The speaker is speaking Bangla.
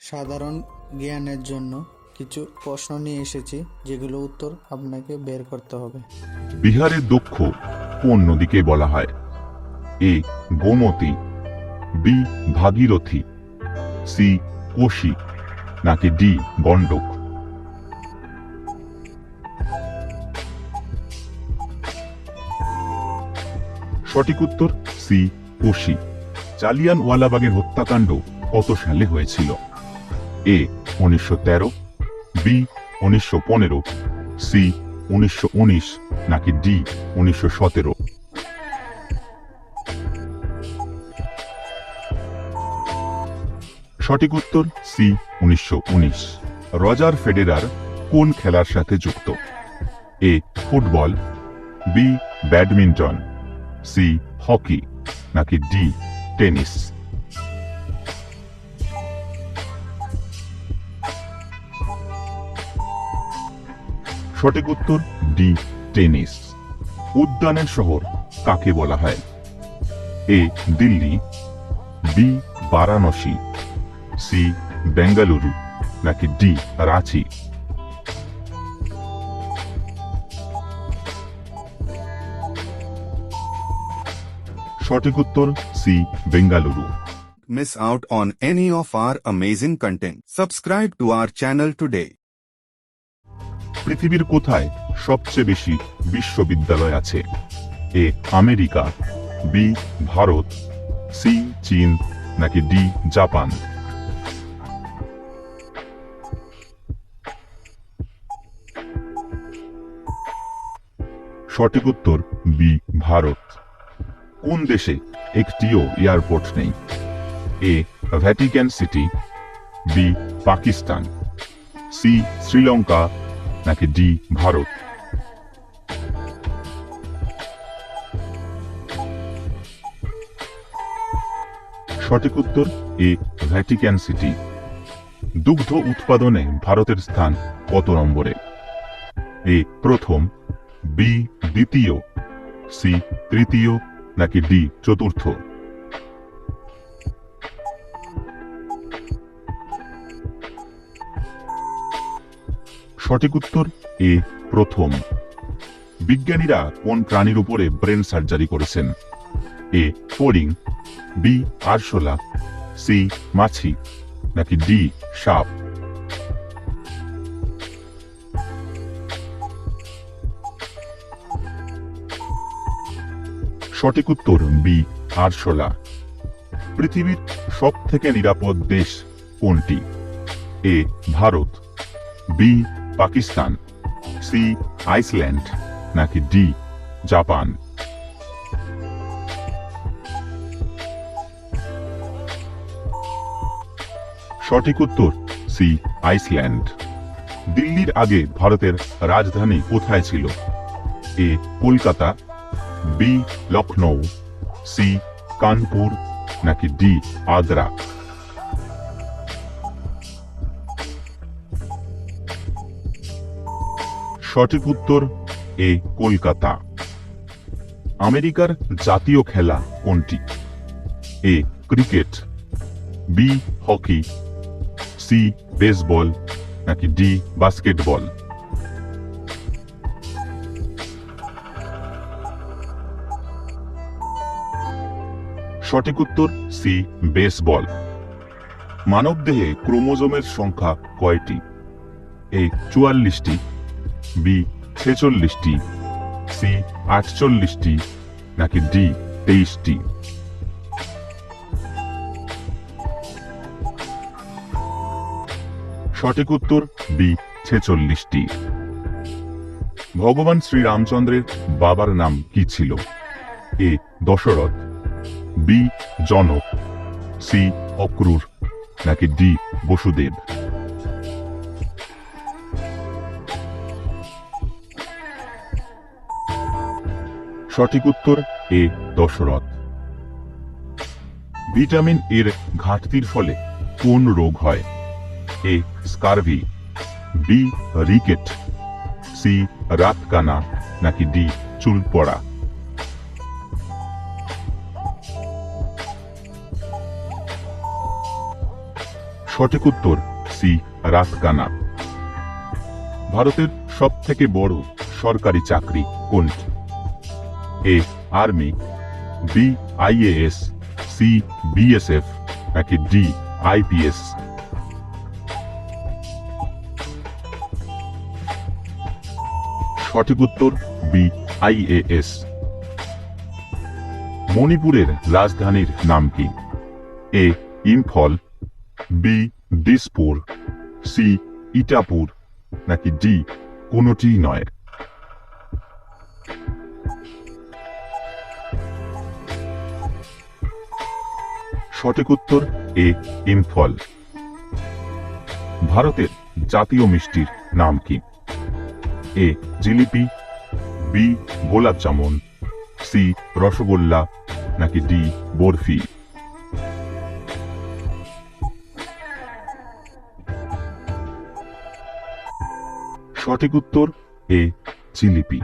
সাধারণ জ্ঞানের জন্য কিছু প্রশ্ন নিয়ে এসেছি, যেগুলো উত্তর আপনাকে বের করতে হবে। বিহারের দক্ষ কোন নদীকে বলা হয়? A, Gomti, B, Bhagirathi, C, Kosi, নাকি ডি, গণ্ডক? সঠিক উত্তর, সি, কোশি। জালিয়ান ওয়ালাবাগের হত্যাকাণ্ড কত সালে হয়েছিল? এ উনিশশো তেরো, বি উনিশশো পনেরো, সি উনিশশো উনিশ, নাকি ডি উনিশশো সতেরো। সঠিক উত্তর সি উনিশশো উনিশ। রজার ফেডেরার কোন খেলার সাথে যুক্ত? A football, B badminton, C hockey, নাকি ডি টেনিস? সঠিক উত্তর, ডি, টেনিস উদ্যানের শহর কাকে বলা হয় A, Delhi, B, Varanasi, C, Bengaluru, নাকি ডি, রাঁচি সঠিক উত্তর, C, Bengaluru miss out on any of our amazing content. Subscribe to our channel today. পৃথিবীর কোথায় সবচেয়ে বেশি বিশ্ববিদ্যালয় আছে? A, America, B, Bharat, C, চীন, নাকি ডি, জাপান? সঠিক উত্তর, বি, ভারত। কোন দেশে একটিও এয়ারপোর্ট নেই? A, Vatican City, B, Pakistan, C, Sri Lanka নাকি ডি ভারত। সঠিক উত্তর, এ ভ্যাটিকান সিটি। দুগ্ধ উৎপাদনে ভারতের স্থান কত নম্বরে? এ প্রথম, বি দ্বিতীয়, সি তৃতীয়, নাকি ডি চতুর্থ? সঠিক উত্তর এ, প্রথম। বিজ্ঞানীরা কোন প্রাণীর উপরে ব্রেন সার্জারি করেছেন? এ ফড়িং বি, আরশোলা, সি, মাছি, নাকি ডি, সাপ? সঠিক উত্তর বি, আরশোলা। পৃথিবীর সব থেকে নিরাপদ দেশ কোনটি? A, Bharat, B Pakistan, C, Iceland, নাকি ডি, জাপান? সঠিক উত্তর, সি, আইসল্যান্ড। দিল্লির আগে ভারতের রাজধানী কোথায় ছিল? A, Kolkata, B Lucknow C, Kanpur, নাকি ডি আগ্রা সঠিক উত্তর, এ কলকাতা। আমেরিকার জাতীয় খেলা কোনটি? A cricket, B hockey, C baseball, নাকি ডি বাস্কেটবল? সঠিক উত্তর, সি বেসবল। মানবদেহে ক্রোমোজোমের সংখ্যা কয়টি? এ চুয়াল্লিশটি বি ছেচল্লিশটি সি আটচল্লিশটি, নাকি ডি তেইশটি? সঠিক উত্তর বি ছেচল্লিশটি। ভগবান শ্রীরামচন্দ্রের বাবার নাম কি ছিল? A Dasharath B Janak C Akrur, নাকি ডি বসুদেব? সঠিক উত্তর, এ দশরথ। ভিটামিন এর ঘাটতির ফলে কোন রোগ হয়? A scurvy, B rickets, C রাতকানা, নাকি ডি চুল পড়া সঠিক উত্তর, সি রাতকানা। ভারতের সব থেকে বড় সরকারি চাকরি কোনটি? A army B IAS C BSF নাকি ডি আইপিএস সঠিক উত্তর বি আইএএস মণিপুরের রাজধানীর নাম কি? A, Imphal B Dispur C Itapur, নাকি ডি কোনোটিই নয়? সঠিক উত্তর এ, ইম্ফল। ভারতের জাতীয় মিষ্টির নাম কি? এ, জিলিপি, বি, গোলাপ জামুন, সি, রসগোল্লা, নাকি ডি, বরফি? সঠিক উত্তর এ, জিলিপি।